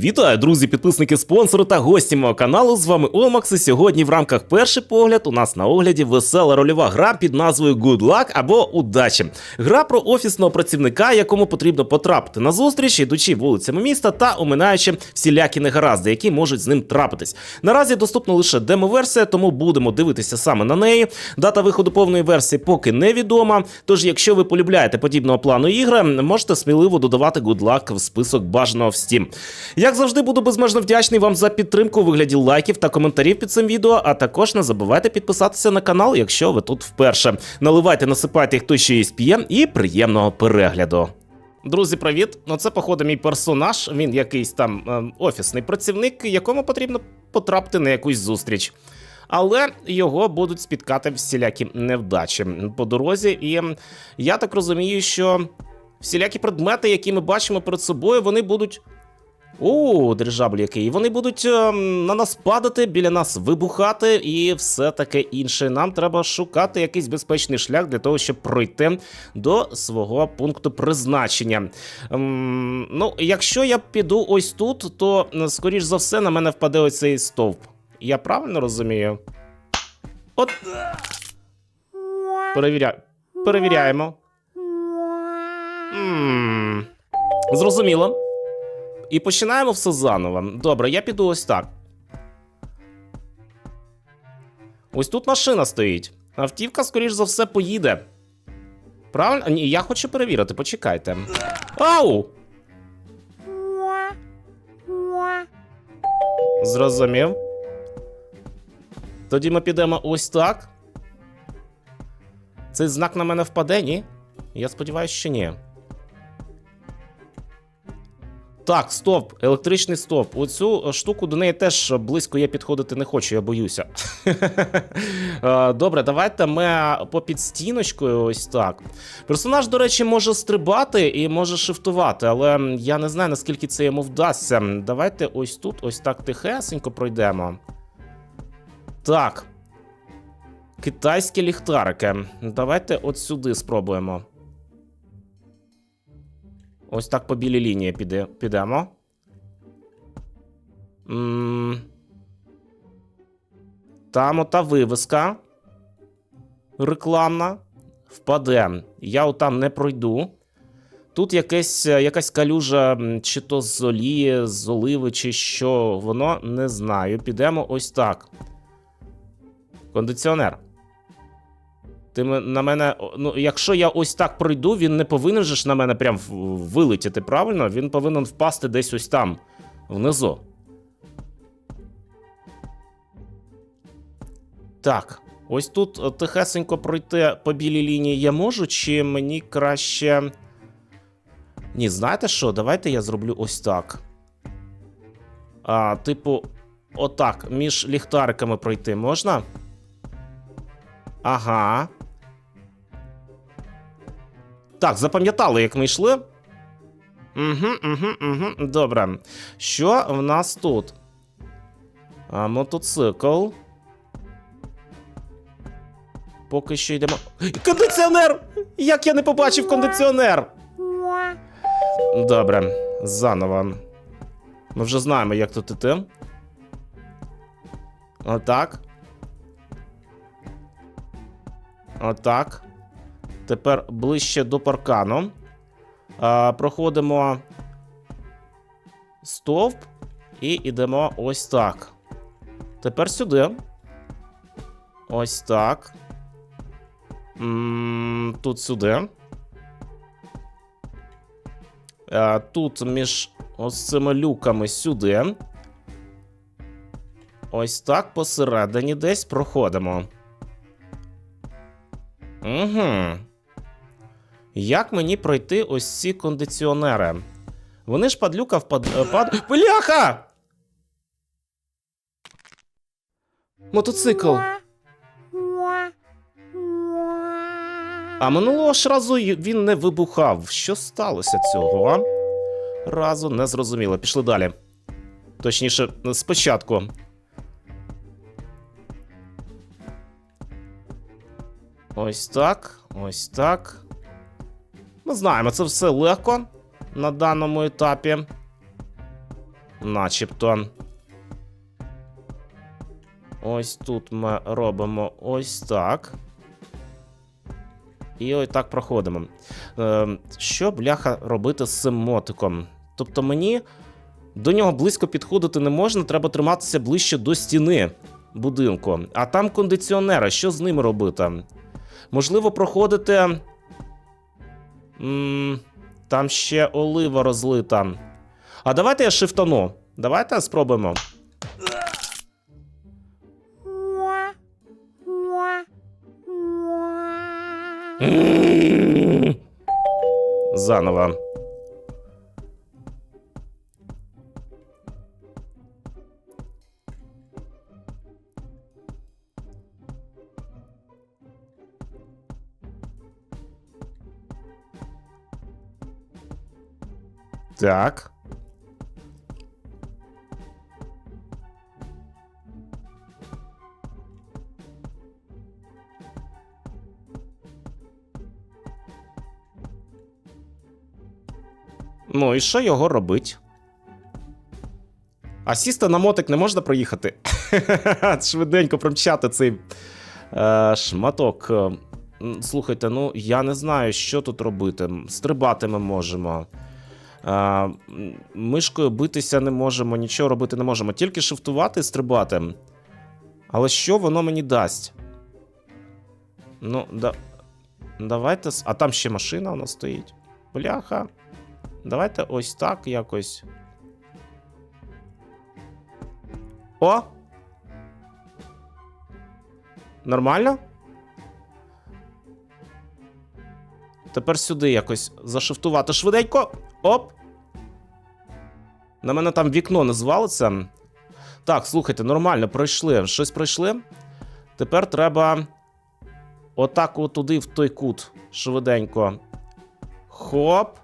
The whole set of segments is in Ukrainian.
Вітаю, друзі, підписники, спонсори та гості мого каналу. З вами Омакс. І сьогодні в рамках перший погляд у нас на огляді весела рольова гра під назвою Good Luck або Удачі. Гра про офісного працівника, якому потрібно потрапити на зустріч, ідучи вулицями міста та оминаючи всілякі негаразди, які можуть з ним трапитись. Наразі доступна лише демо-версія, тому будемо дивитися саме на неї. Дата виходу повної версії поки невідома. Тож, якщо ви полюбляєте подібного плану ігри, можете сміливо додавати Good Luck в список бажаного в Steam. Як завжди, буду безмежно вдячний вам за підтримку у вигляді лайків та коментарів під цим відео. А також не забувайте підписатися на канал, якщо ви тут вперше. Наливайте, насипайте, хто ще є п'є, і приємного перегляду. Друзі, привіт! Ну це, походу, мій персонаж. Він якийсь там ем, офісний працівник, якому потрібно потрапити на якусь зустріч. Але його будуть спіткати всілякі невдачі по дорозі. І я так розумію, що всілякі предмети, які ми бачимо перед собою, вони будуть. О, дирижабль який. Вони будуть ем, на нас падати, біля нас вибухати і все таке інше. Нам треба шукати якийсь безпечний шлях для того, щоб пройти до свого пункту призначення. Ем, ну, якщо я піду ось тут, то е, скоріш за все на мене впаде оцей стовп. Я правильно розумію? От. Перевіря... Перевіряємо. м Зрозуміло. І починаємо все заново. Добре, я піду ось так. Ось тут машина стоїть. Автівка, скоріш за все, поїде. Правильно? Ні, я хочу перевірити, почекайте. Ау! Зрозумів. Тоді ми підемо ось так. Цей знак на мене впаде, ні? Я сподіваюся, що ні. Так, стоп, електричний стоп. Оцю е, штуку до неї теж близько я підходити не хочу, я боюся. Е, Добре, давайте ми по підстіночкою ось так. Персонаж, до речі, може стрибати і може шифтувати, але я не знаю, наскільки це йому вдасться. Давайте ось тут, ось так тихесенько пройдемо. Так. Китайські ліхтарики. Давайте от сюди спробуємо. Ось так по білій лінії піде, підемо. Там ота вивіска рекламна. Впаде. Я отам не пройду. Тут якесь, якась калюжа, чи то з олії, з оливи, чи що, воно не знаю. Підемо ось так. Кондиціонер. Ти на мене. Ну, якщо я ось так пройду, він не повинен же ж на мене прям вилетіти, правильно? Він повинен впасти десь ось там, внизу. Так, ось тут е, тихесенько пройти по білій лінії я можу, чи мені краще. Ні, знаєте що? Давайте я зроблю ось так. А, типу, отак, між ліхтариками пройти можна? Ага. Так, запам'ятали, як ми йшли. Угу, угу, угу. Добре. Що в нас тут? А, мотоцикл. Поки що йдемо. Кондиціонер! Як я не побачив кондиціонер? Добре, заново. Ми вже знаємо, як тут іти. Отак. Отак. Тепер ближче до паркану. Проходимо стовп і йдемо ось так. Тепер сюди. Ось так. Тут сюди. Тут між ось цими люками сюди. Ось так посередині десь проходимо. Угу. Як мені пройти ось ці кондиціонери? Вони ж падлюка впад... е, пад... Бляха! Мотоцикл. А минулого ж разу він не вибухав. Що сталося цього? Разу не зрозуміло. Пішли далі. Точніше, спочатку. Ось так, ось так. Ми знаємо, це все легко на даному етапі. начебто. Ось тут ми робимо ось так. І ось так проходимо. Е, що бляха робити з цим мотиком? Тобто мені до нього близько підходити не можна, треба триматися ближче до стіни будинку. А там кондиціонера, що з ними робити? Можливо, проходити. М, там ще олива розлита. А давайте я шифтану. Давайте спробуємо. Заново. Так. Ну, і що його робить? А сісти на мотик не можна проїхати? Швиденько промчати цей е, шматок. Слухайте, ну я не знаю, що тут робити. Стрибати ми можемо. Мишкою битися не можемо, нічого робити не можемо. Тільки шифтувати стрибати. Але що воно мені дасть? Ну, да... давайте. А там ще машина у нас стоїть. Бляха. Давайте ось так якось. О! Нормально? Тепер сюди якось зашифтувати швиденько. Оп! На мене там вікно не звалиться. Так, слухайте, нормально, пройшли. Щось пройшли. Тепер треба отак от туди, в той кут. Швиденько. Хоп.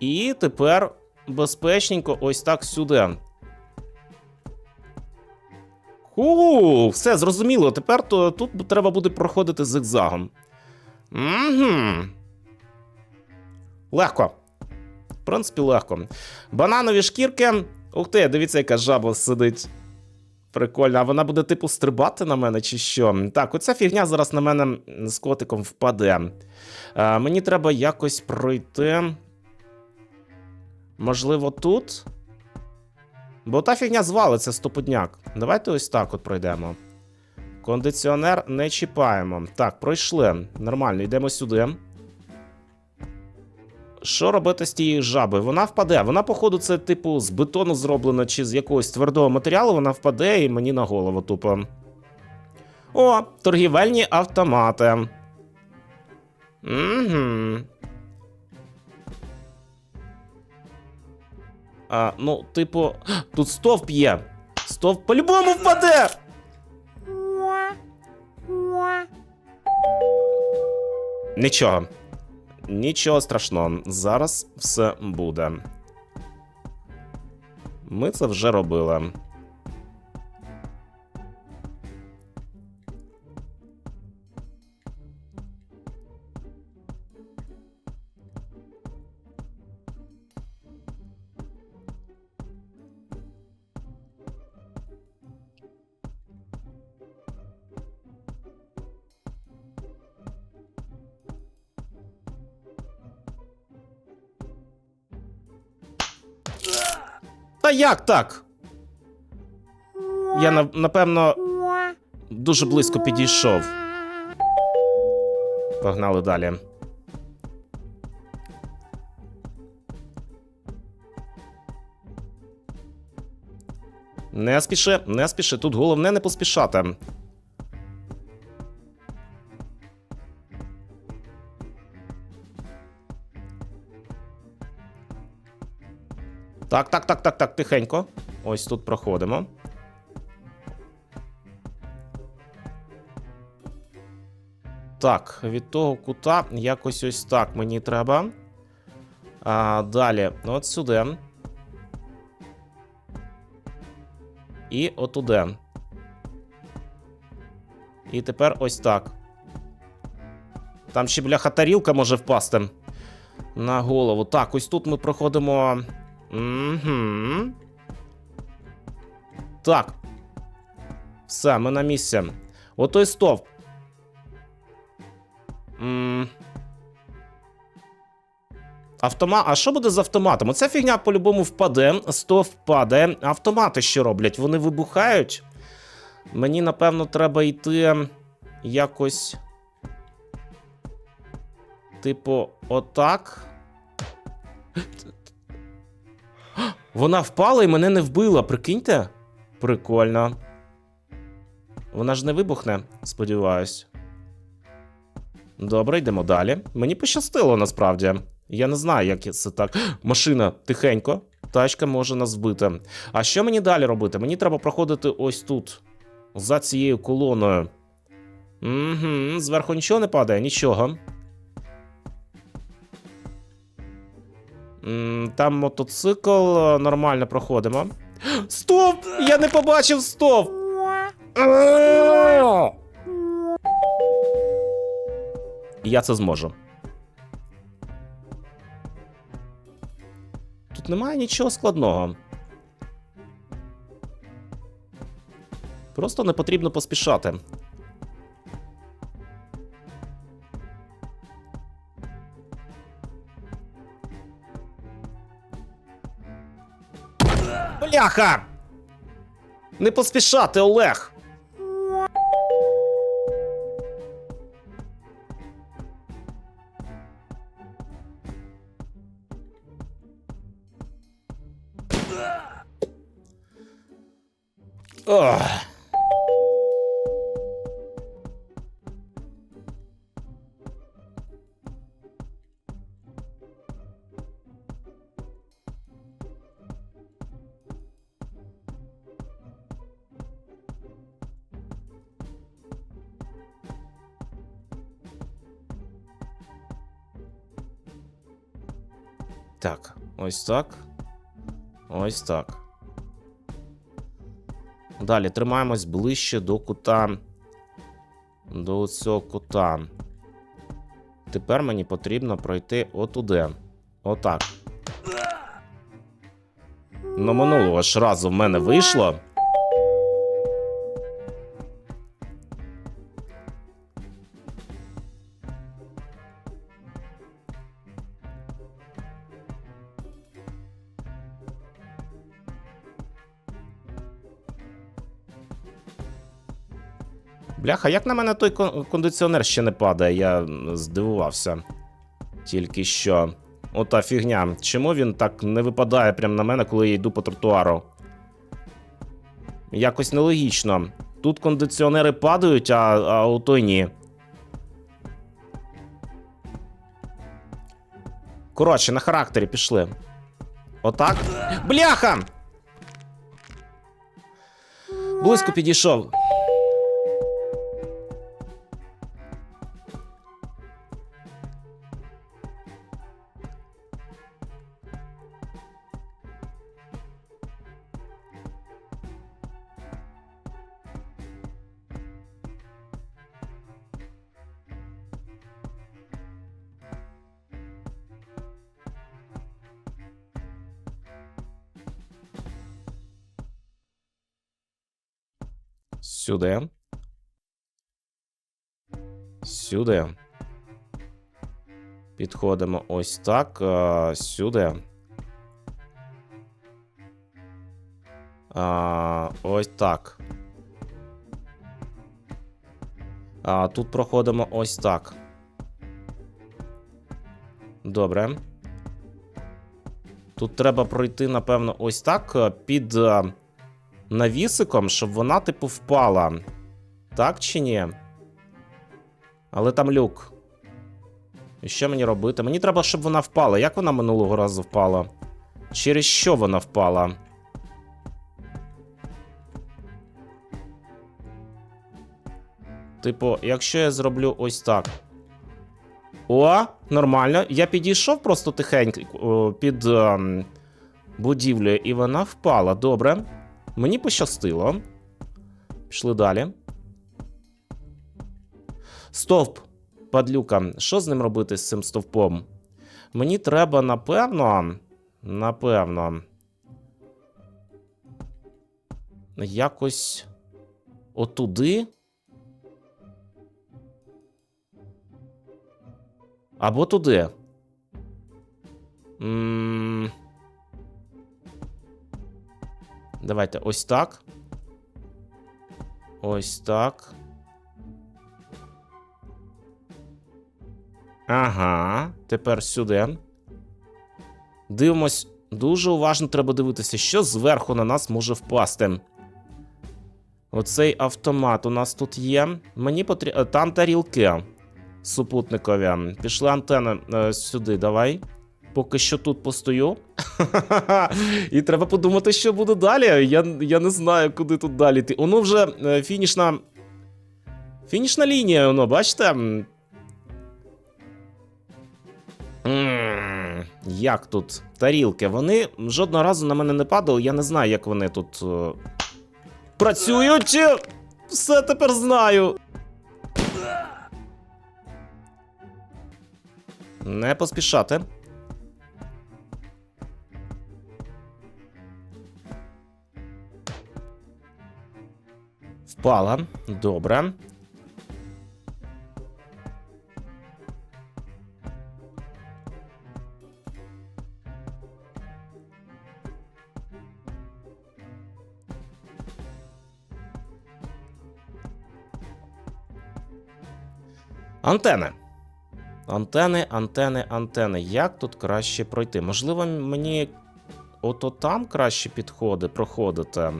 І тепер безпечненько ось так сюди. Ху, все зрозуміло. Тепер то, тут треба буде проходити зигзагом. Угу. Легко. В принципі, легко. Бананові шкірки. Ух ти, дивіться, яка жаба сидить. Прикольно, а вона буде, типу, стрибати на мене, чи що? Так, оця фігня зараз на мене з котиком впаде. А, мені треба якось пройти. Можливо, тут. Бо та фігня звалиться стопудняк. Давайте ось так от пройдемо. Кондиціонер не чіпаємо. Так, пройшли. Нормально, йдемо сюди. Що робити з тією жабою? Вона впаде. Вона, походу, це, типу, з бетону зроблена чи з якогось твердого матеріалу, вона впаде і мені на голову тупо. О, торгівельні автомати. Угу. А, ну, типу, тут стовп є. Стовп по-любому впаде. Нічого. Нічого страшного. Зараз все буде. Ми це вже робили. Та як так? Я напевно дуже близько підійшов. Погнали далі. Не спіши, не спіши. Тут головне не поспішати. Так, так, так, так, так, тихенько. Ось тут проходимо. Так, від того кута якось ось так мені треба. А, Далі, от сюди. І отуди. І тепер ось так. Там ще бляха тарілка може впасти. На голову. Так, ось тут ми проходимо. Угу. Так. Все, ми на місці. Отой стовп. М. Автомат. А що буде з автоматом? Оця фігня по-любому впаде, стовп впаде. Автомати що роблять? Вони вибухають. Мені, напевно, треба йти якось. Типу, отак. Вона впала і мене не вбила, прикиньте? Прикольно. Вона ж не вибухне, сподіваюсь. Добре, йдемо далі. Мені пощастило насправді. Я не знаю, як це так. Машина тихенько. Тачка може нас вбити. А що мені далі робити? Мені треба проходити ось тут, за цією колоною. Угу, зверху нічого не падає, нічого. Там мотоцикл е, нормально проходимо. Стоп! Я не побачив стоп! Я це зможу. Тут немає нічого складного. Просто не потрібно поспішати. Бляха! Не поспішати, Олег! Так, ось так. Ось так. Далі тримаємось ближче до кута. До цього кута. Тепер мені потрібно пройти отуди. Отак. Ну, минулого ж разу в мене вийшло. Бляха, як на мене той кондиціонер ще не падає, я здивувався. Тільки що. Ота фігня. Чому він так не випадає прямо на мене, коли я йду по тротуару? Якось нелогічно. Тут кондиціонери падають, а, а у той ні. Коротше, на характері пішли. Отак. Бляха! Близько підійшов. Сюди. Сюди. Підходимо ось так. а, Сюди. А, Ось так. А, Тут проходимо ось так. Добре. Тут треба пройти, напевно, ось так е, під е, навісиком, щоб вона, типу, впала. Так чи ні? Але там люк. І що мені робити? Мені треба, щоб вона впала. Як вона минулого разу впала? Через що вона впала? Типу, якщо я зроблю ось так. О, нормально. Я підійшов просто тихенько під ем, будівлею, і вона впала. Добре. Мені пощастило. Пішли далі. Стовп. Падлюка. Що з ним робити з цим стовпом? Мені треба, напевно. Напевно. Якось отуди. Або туди. м Давайте ось так. Ось так. Ага, тепер сюди. Дивимось. Дуже уважно треба дивитися, що зверху на нас може впасти. Оцей автомат у нас тут є. Мені потрібно. Там тарілки супутникові. Пішли антени е, сюди, давай. Поки що тут постою. І треба подумати, що буде далі. Я, я не знаю, куди тут далі йти. Воно вже е, фінішна. Фінішна лінія, воно, бачите? Як тут тарілки? Вони жодного разу на мене не падали. Я не знаю, як вони тут е, працюють. Все тепер знаю. Не поспішати. Впала. Добре. Антени. Антени, антени, антени. Як тут краще пройти? Можливо, мені ото там краще підходи проходити.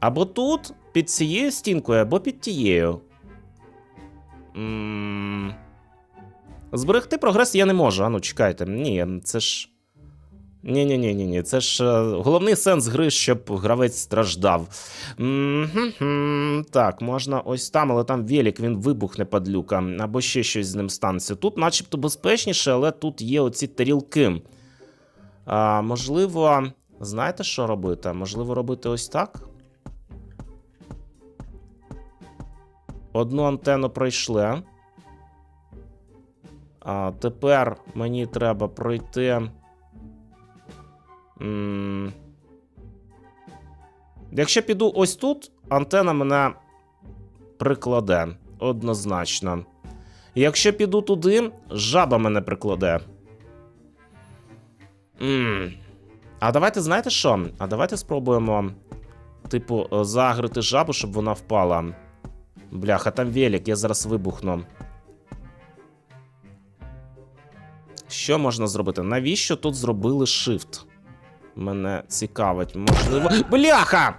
Або тут, під цією стінкою, або під тією. м Зберегти прогрес я не можу. Ану, чекайте. Ні, це ж. Ні-ні-ні, ні це ж е, головний сенс гри, щоб гравець страждав. М-м-м, Так, можна ось там, але там велик, він вибухне падлюка, або ще щось з ним станеться. Тут, начебто, безпечніше, але тут є оці тарілки. А, Можливо, знаєте, що робити? Можливо, робити ось так. Одну антенну пройшли. А тепер мені треба пройти. Якщо піду ось тут, антена мене прикладе однозначно. Якщо піду туди, жаба мене прикладе. А давайте знаєте що? А давайте спробуємо, типу, загрити жабу, щоб вона впала. Бляха, там велик, я зараз вибухну. Що можна зробити? Навіщо тут зробили shift? Мене цікавить, можливо. Бляха!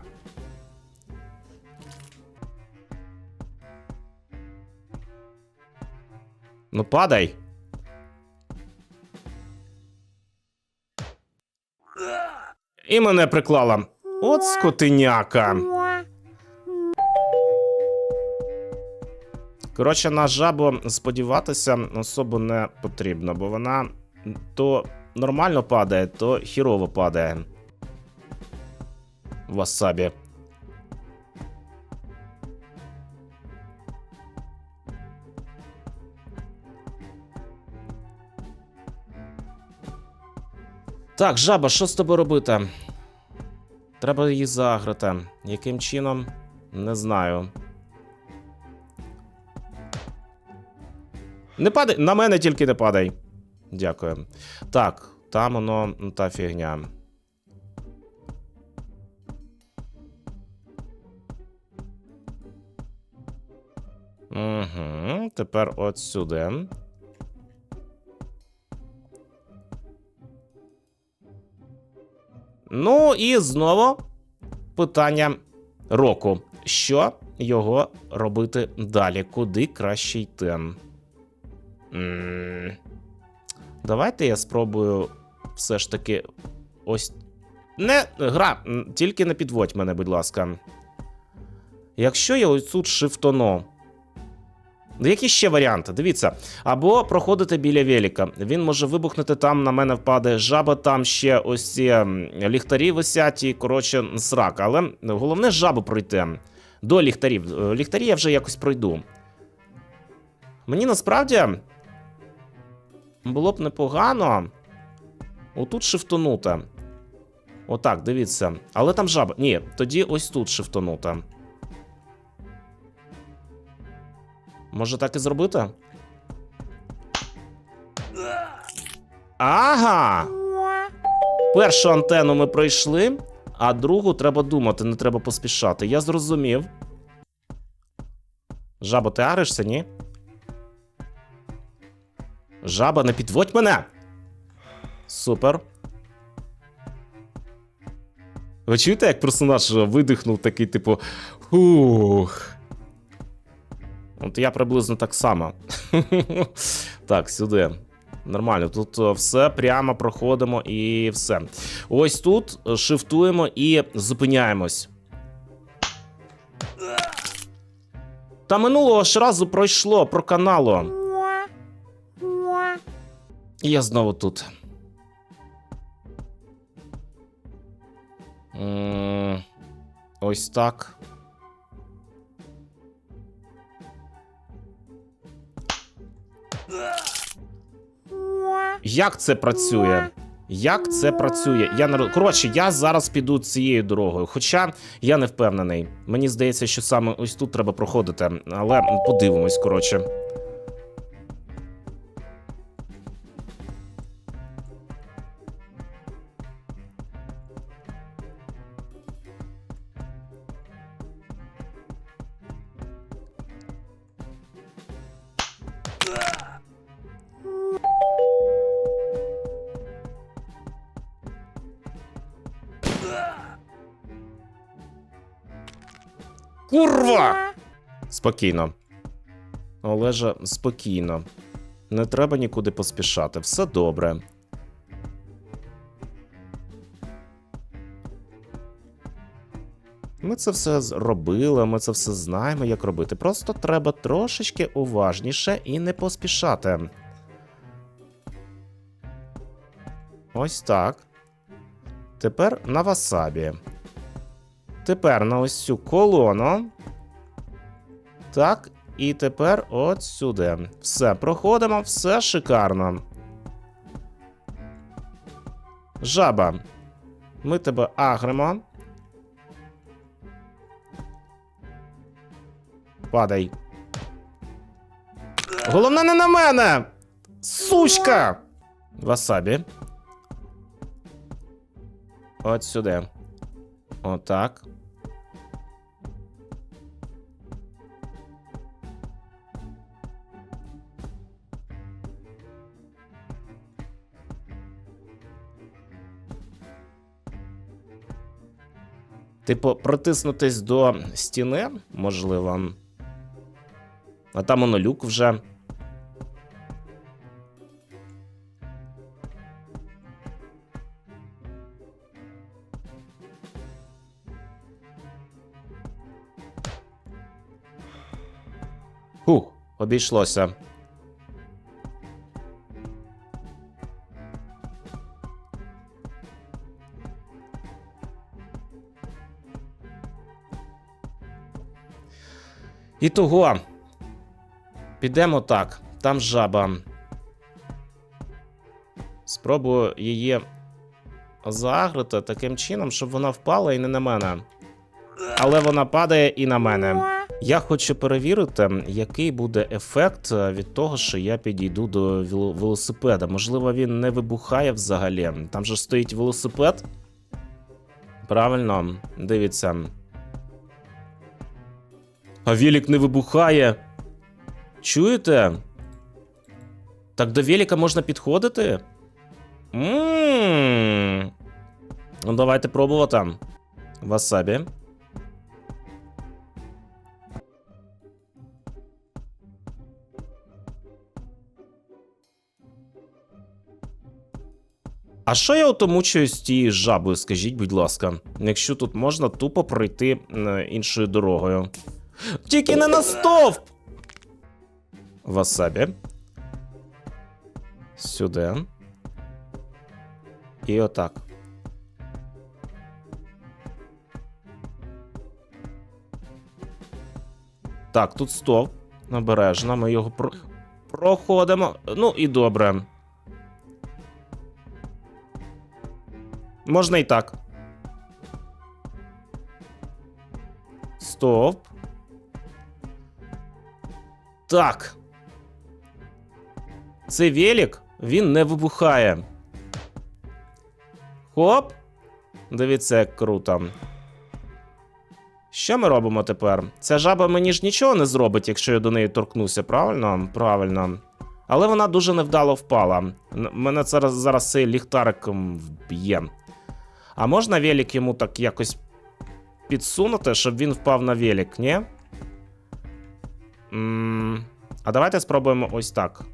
Ну, падай. І мене приклала. От скотиняка. Коротше, на жабу сподіватися особо не потрібно, бо вона то нормально падає, то хірово падає. Васабі. Так, жаба, що з тобою робити? Треба її заграти. Яким чином? Не знаю. Не падай, на мене тільки не падай. Дякую. Так, там воно та фігня. Угу, тепер от сюди. Ну і знову питання року. Що його робити далі? Куди краще йти? Давайте я спробую все ж таки ось. Не гра, тільки не підводь мене, будь ласка. Якщо я ось тут шифтону. Ну, Які ще варіанти? Дивіться. Або проходити біля велика. Він може вибухнути там, на мене впаде жаба, там ще ось ці ліхтарі висять і, коротше, срак. Але головне жабу пройти. До ліхтарів. Е, Ліхтарі я вже якось пройду. Мені насправді. Було б непогано. Отут шифтонута. Отак, дивіться. Але там жаба. Ні, тоді ось тут шифтонута. Може так і зробити? Ага! Першу антенну ми пройшли, а другу треба думати, не треба поспішати. Я зрозумів. Жаба, ти аришся, ні? Жаба, не підводь мене! Супер. Ви чуєте, як персонаж видихнув такий, типу. Ух. От я приблизно так само. так, сюди. Нормально, тут е, все прямо проходимо і все. Ось тут шифтуємо і зупиняємось. Та минулого ж разу пройшло про каналу. І я знову тут. Ось так. Як це працює? Як це працює? Я не Коротше, я зараз піду цією дорогою. Хоча я не впевнений. Мені здається, що саме ось тут треба проходити. Але подивимось, коротше. Курва! Спокійно. Олежа, спокійно. Не треба нікуди поспішати. Все добре. Це все зробили, ми це все знаємо, як робити. Просто треба трошечки уважніше і не поспішати. Ось так. Тепер на васабі. Тепер на ось цю колону. Так, і тепер от сюди. Все, проходимо, все шикарно. Жаба. Ми тебе агримо. Падай. Головне не на мене! Сучка! Васабі. От сюди. Отак. Типу, протиснутись до стіни, можливо. А там воно люк вже. Хух, обійшлося. І. Підемо так. Там жаба. Спробую її загрити таким чином, щоб вона впала і не на мене. Але вона падає і на мене. Я хочу перевірити, який буде ефект е, від того, що я підійду до велосипеда. Можливо, він не вибухає взагалі. Там же стоїть велосипед. Правильно, дивіться. А велик не вибухає. Чуєте? Так до велика можна підходити? Ммм. Ну, давайте пробувати. Васабі. А що я ото мучаюсь з тією жабою, скажіть, будь ласка, якщо тут можна тупо пройти е, іншою дорогою. Тільки не на стовп! васабі. Сюди. І отак. Так, тут стовп. Обережно, ми його про... проходимо. Ну і добре. Можна і так. Стоп? Так. Це велик, він не вибухає. Хоп. Дивіться, як круто. Що ми робимо тепер? Ця жаба мені ж нічого не зробить, якщо я до неї торкнуся, правильно? Правильно. Але вона дуже невдало впала. Мене зараз, зараз цей ліхтарик вб'є. А можна велик йому так якось підсунути, щоб він впав на велик, ні? м а давайте спробуємо ось так.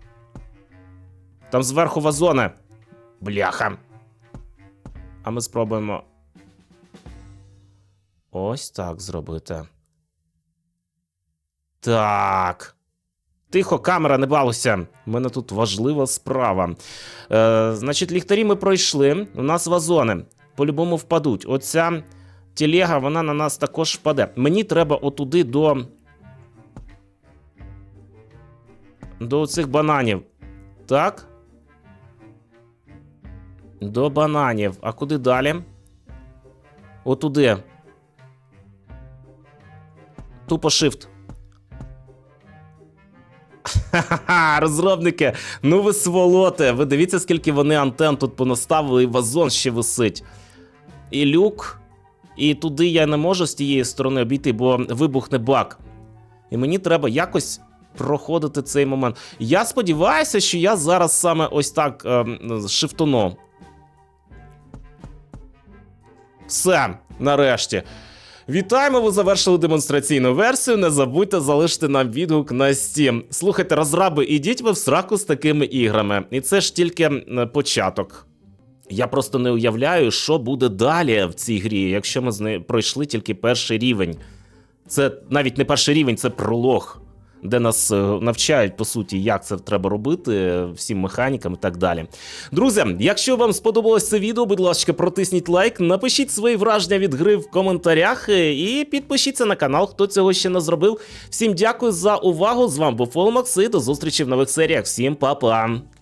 Там зверху вазони. Бляха. А ми спробуємо. Ось так зробити. Так. Тихо, камера, не балуйся. У мене тут важлива справа. Е, значить, ліхтарі ми пройшли. У нас вазони. По-любому впадуть. Оця телега, вона на нас також впаде. Мені треба отуди до. До цих бананів. Так. До бананів. А куди далі? Отуди. Тупо shift. Ха-ха-ха, розробники, ну ви сволоте. Ви дивіться, скільки вони антен тут понаставили, і вазон ще висить. І люк. І туди я не можу з тієї сторони обійти, бо вибухне бак. І мені треба якось проходити цей момент. Я сподіваюся, що я зараз саме ось так ем, шифтону. Все, нарешті. Вітаємо! Ви завершили демонстраційну версію. Не забудьте залишити нам відгук на Steam. Слухайте, розраби, ідіть ви в сраку з такими іграми. І це ж тільки початок. Я просто не уявляю, що буде далі в цій грі, якщо ми з нею пройшли тільки перший рівень. Це навіть не перший рівень, це пролог, де нас е, навчають, по суті, як це треба робити, всім механікам і так далі. Друзі, якщо вам сподобалось це відео, будь ласка, протисніть лайк, напишіть свої враження від гри в коментарях е, і підпишіться на канал, хто цього ще не зробив. Всім дякую за увагу. З вами був Фолмакс і до зустрічі в нових серіях. Всім па-па!